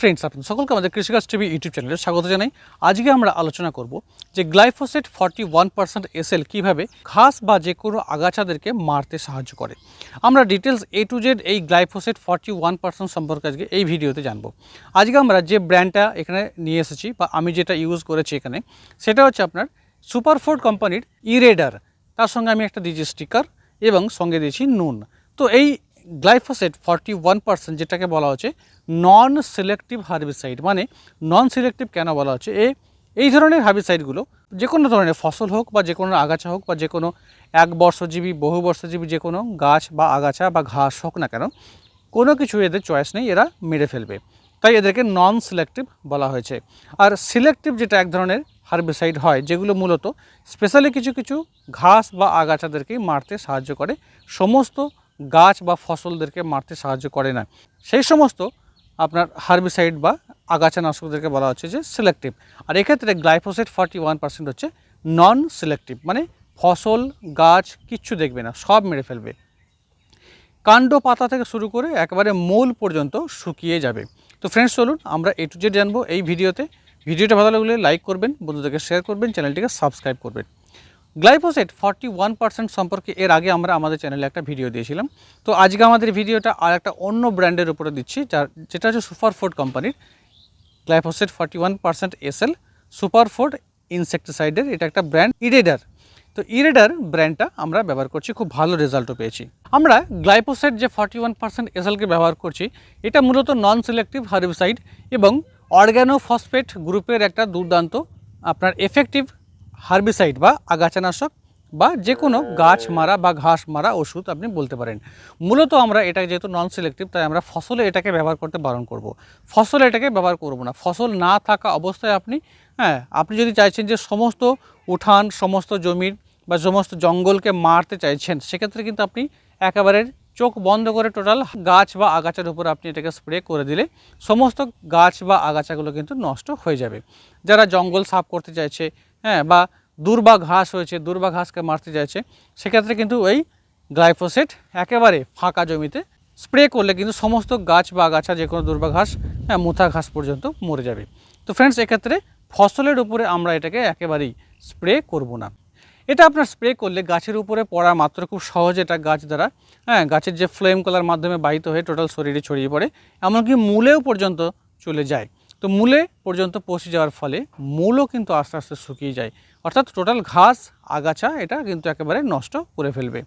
Friends আপনাদের সকলকে আমাদের কৃষিকাজ টিভি ইউটিউব চ্যানেলে স্বাগত জানাই। আজকে আমরা আলোচনা করব যে glyphosate forty one percent SL কীভাবে ঘাস বা যে কোনো আগাছাদেরকে মারতে সাহায্য করে। আমরা ডিটেলস এ টু জেড এই গ্লাইফোসেট ফর্টি ওয়ান পার্সেন্ট সম্পর্কে আজকে এই ভিডিওতে জানব। আজকে আমরা যে ব্র্যান্ডটা এখানে নিয়ে এসেছি বা আমি যেটা ইউজ করেছি এখানে, সেটা হচ্ছে আপনার সুপারফোর্ড কোম্পানির ইরেডার তার সঙ্গে আমি একটা দিয়েছি স্টিকার এবং সঙ্গে দিয়েছি নুন। তো এই গ্লাইফোসেট ফর্টি ওয়ান পার্সেন্ট যেটাকে বলা হচ্ছে নন সিলেক্টিভ হার্বিসাইড মানে নন সিলেক্টিভ কেন বলা হচ্ছে? এ, এই ধরনের হার্বিসাইডগুলো যে কোনো ধরনের ফসল হোক বা যে কোনো আগাছা হোক বা যে কোনো এক বর্ষজীবী, বহু বর্ষজীবী যে কোনো গাছ বা আগাছা বা ঘাস হোক না কেন, কোনো কিছু এদের চয়েস নেই, এরা মেরে ফেলবে। তাই এদেরকে নন সিলেক্টিভ বলা হয়েছে। আর সিলেক্টিভ যেটা এক ধরনের হার্বিসাইড হয়, যেগুলো মূলত স্পেশালি কিছু কিছু ঘাস বা আগাছাদেরকেই মারতে সাহায্য করে। সমস্ত গাছ বা ফসলদেরকে মারতে সাহায্য করে না। সেই সমস্ত আপনার হার্বিসাইড বা আগাছানাশকদেরকে বলা হচ্ছে যে সিলেক্টিভ আর এক্ষেত্রে গ্লাইফোসেট ফর্টি ওয়ান পার্সেন্ট হচ্ছে নন সিলেক্টিভ মানে ফসল, গাছ কিচ্ছু দেখবে না, সব মেরে ফেলবে। কাণ্ড পাতা থেকে শুরু করে একেবারে মূল পর্যন্ত শুকিয়ে যাবে। তো ফ্রেন্ডস চলুন আমরা এ টু জানব এই ভিডিওতে। ভিডিওটা ভালো লাগলে লাইক করবেন, বন্ধুদেরকে শেয়ার করবেন চ্যানেলটিকে সাবস্ক্রাইব করবেন। গ্লাইফোসেট ফর্টি ওয়ান পার্সেন্ট সম্পর্কে এর আগে আমরা আমাদের চ্যানেলে একটা ভিডিও দিয়েছিলাম। তো আজকে আমাদের ভিডিওটা আর একটা অন্য ব্র্যান্ডের উপরে দিচ্ছি, যার যেটা হচ্ছে সুপার ফুড কোম্পানির glyphosate forty one percent SL food ইনসেকটিসাইডের। এটা একটা ব্র্যান্ড ইরেডার। তো ইরেডার ব্র্যান্ডটা আমরা ব্যবহার করছি, খুব ভালো রেজাল্টও পেয়েছি। আমরা গ্লাইফোসেট যে ফর্টি ওয়ান পার্সেন্ট এসএলকে ব্যবহার করছি, এটা মূলত নন সিলেক্টিভ হার্বিসাইড এবং অর্গ্যানো ফসফেট গ্রুপের একটা দুর্দান্ত আপনার এফেক্টিভ হার্বিসাইড বা আগাছানাশক বা যে কোনো গাছ মারা বা ঘাস মারা ওষুধ আপনি বলতে পারেন। মূলত আমরা এটা যেহেতু নন সিলেক্টিভ তাই আমরা ফসলে এটাকে ব্যবহার করতে বারণ করব। ফসলে এটাকে ব্যবহার করব না। ফসল না থাকা অবস্থায় আপনি হ্যাঁ আপনি যদি চাইছেন যে সমস্ত উঠান, সমস্ত জমির বা সমস্ত জঙ্গলকে মারতে চাইছেন, সেক্ষেত্রে কিন্তু আপনি একেবারে চোখ বন্ধ করে টোটাল গাছ বা আগাছার উপর আপনি এটাকে স্প্রে করে দিলে সমস্ত গাছ বা আগাছাগুলো কিন্তু নষ্ট হয়ে যাবে। যারা জঙ্গল সাফ করতে চাইছে হ্যাঁ বা দুর্বা ঘাস হয়েছে, দুর্বা ঘাসকে মারতে চাইছে সেক্ষেত্রে কিন্তু ওই গ্লাইফোসেট একেবারে ফাঁকা জমিতে স্প্রে করলে কিন্তু সমস্ত গাছ বা আগাছা যে কোনো দুর্বা ঘাস হ্যাঁ মুথা ঘাস পর্যন্ত মরে যাবে। তো ফ্রেন্ডস এক্ষেত্রে ফসলের উপরে আমরা এটাকে একেবারেই স্প্রে করব না। এটা আপনার স্প্রে করলে গাছের উপরে পড়া মাত্র খুব সহজে এটা গাছ দ্বারা হ্যাঁ গাছের যে ফ্লেম কলার মাধ্যমে বাহিত হয়ে টোটাল শরীরে ছড়িয়ে পড়ে, এমনকি মূলেও পর্যন্ত চলে যায়। তো মূলে পর্যন্ত পৌঁছে যাওয়ার ফলে মূলও কিন্তু আস্তে আস্তে শুকিয়ে যায়। অর্থাৎ টোটাল ঘাস, আগাছা এটা কিন্তু একেবারে নষ্ট করে ফেলবে।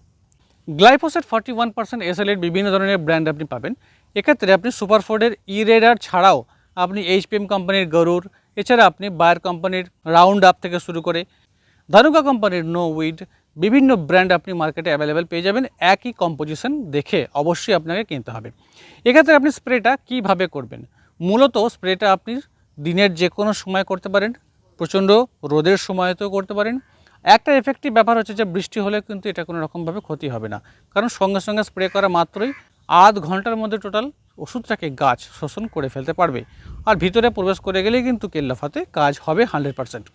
গ্লাইফোসেট ফর্টি ওয়ান পার্সেন্ট এসএলের বিভিন্ন ধরনের ব্র্যান্ড আপনি পাবেন। এক্ষেত্রে আপনি সুপারফোর্ডের ইরেডার ছাড়াও আপনি এইচপিএম কোম্পানির গরুর, এছাড়া আপনি বায়ার কোম্পানির রাউন্ড আপ থেকে শুরু করে ধানুকা কোম্পানির নো উইড বিভিন্ন ব্র্যান্ড আপনি মার্কেটে অ্যাভেলেবেল পেয়ে যাবেন। একই কম্পোজিশন দেখে অবশ্যই আপনাকে কিনতে হবে। এক্ষেত্রে আপনি স্প্রেটা কীভাবে করবেন? মূলত স্প্রেটা আপনি দিনের যে কোনো সময় করতে পারেন, প্রচণ্ড রোদের সময়তেও করতে পারেন। একটা এফেক্টিভ ব্যাপার হচ্ছে যে বৃষ্টি হলে কিন্তু এটা কোনো রকমভাবে ক্ষতি হবে না। কারণ সঙ্গে সঙ্গে স্প্রে করা মাত্রই আধ ঘণ্টার মধ্যে টোটাল ওষুধটাকে গাছ শোষণ করে ফেলতে পারবে। আর ভিতরে প্রবেশ করে গেলেই কিন্তু কেল্লাফাতে কাজ হবে হান্ড্রেড পারসেন্ট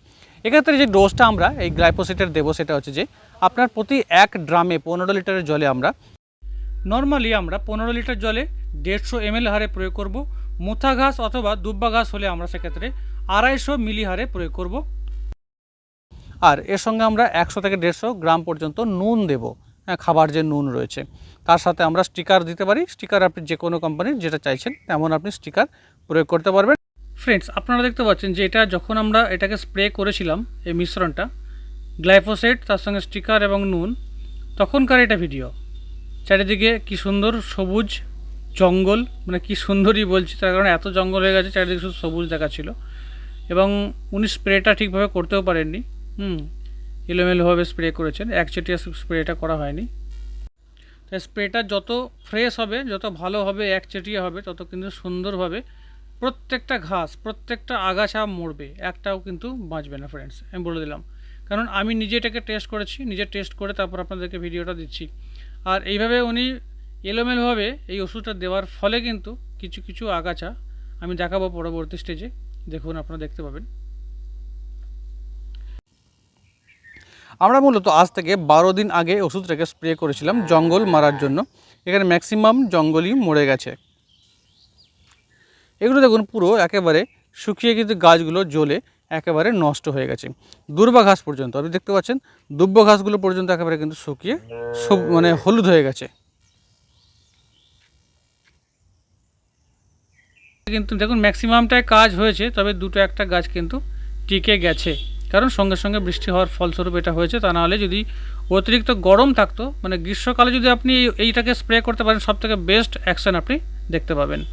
এক্ষেত্রে যে ডোজটা আমরা এই গ্লাইপোসিটের দেবো সেটা হচ্ছে যে আপনার প্রতি এক ড্রামে পনেরো লিটারের জলে আমরা নর্মালি আমরা পনেরো লিটার জলে দেড়শো এমএল হারে প্রয়োগ করব। মুথা ঘাস অথবা দুব্বা ঘাস হলে আমরা সেক্ষেত্রে আড়াইশো মিলি হারে প্রয়োগ করব। আর এর সঙ্গে আমরা একশো থেকে দেড়শো গ্রাম পর্যন্ত নুন দেব। হ্যাঁ খাবার যে নুন রয়েছে, তার সাথে আমরা স্টিকার দিতে পারি। স্টিকার আপনি যে কোনো কোম্পানির যেটা চাইছেন, তেমন আপনি স্টিকার প্রয়োগ করতে পারবেন। ফ্রেন্ডস আপনারা দেখতে পাচ্ছেন যে এটা যখন আমরা এটাকে স্প্রে করেছিলাম, এই মিশ্রণটা গ্লাইফোসেট তার সঙ্গে স্টিকার এবং নুন, তখনকার এটা ভিডিও চারিদিকে কি সুন্দর সবুজ জঙ্গল মানে কি সুন্দরই বলছি তার কারণে এত জঙ্গল হয়ে গেছে, চারিদিকে শুধু সবুজ দেখাচ্ছিল এবং উনি স্প্রেটা ঠিকভাবে করতেও পারেননি। হুম, এলোমেলোভাবে স্প্রে করেছেন, একচেটিয়া স্প্রেটা করা হয়নি। তাই স্প্রেটা যত ফ্রেশ হবে, যত ভালো হবে, একচেটিয়া হবে, তত কিন্তু সুন্দরভাবে প্রত্যেকটা ঘাস, প্রত্যেকটা আগাছা মরবে, একটাও কিন্তু বাঁচবে না ফ্রেন্ডস আমি বলে দিলাম। কারণ আমি নিজে এটাকে টেস্ট করেছি, নিজে টেস্ট করে তারপর আপনাদেরকে ভিডিওটা দিচ্ছি। আর এইভাবে উনি এলোমেলোভাবে এই ওষুধটা দেওয়ার ফলে কিন্তু কিছু কিছু আগাছা আমি দেখাবো পরবর্তী স্টেজে দেখুন, আপনারা দেখতে পাবেন। আমরা মূলত আজ থেকে বারো দিন আগে ওষুধটাকে স্প্রে করেছিলাম জঙ্গল মারার জন্য। এখানে ম্যাক্সিমাম জঙ্গলই মরে গেছে। এগুলো দেখুন, পুরো একেবারে শুকিয়ে কিন্তু গাছগুলো জ্বলে একেবারে নষ্ট হয়ে গেছে। দুর্বা ঘাস পর্যন্ত, আপনি দেখতে পাচ্ছেন দুব্ব ঘাসগুলো পর্যন্ত একেবারে কিন্তু শুকিয়ে মানে হলুদ হয়ে গেছে। কিন্তু দেখুন ম্যাক্সিমামটায় কাজ হয়েছে, তবে দুটো একটা গাছ কিন্তু টিকে গেছে। কারণ সঙ্গে সঙ্গে বৃষ্টি হওয়ার ফলস্বরূপ এটা হয়েছে, তা নাহলে যদি অতিরিক্ত গরম থাকতো মানে গ্রীষ্মকালে যদি আপনি এই- এইটাকে স্প্রে করতে পারেন, সবথেকে বেস্ট অ্যাকশান আপনি দেখতে পাবেন।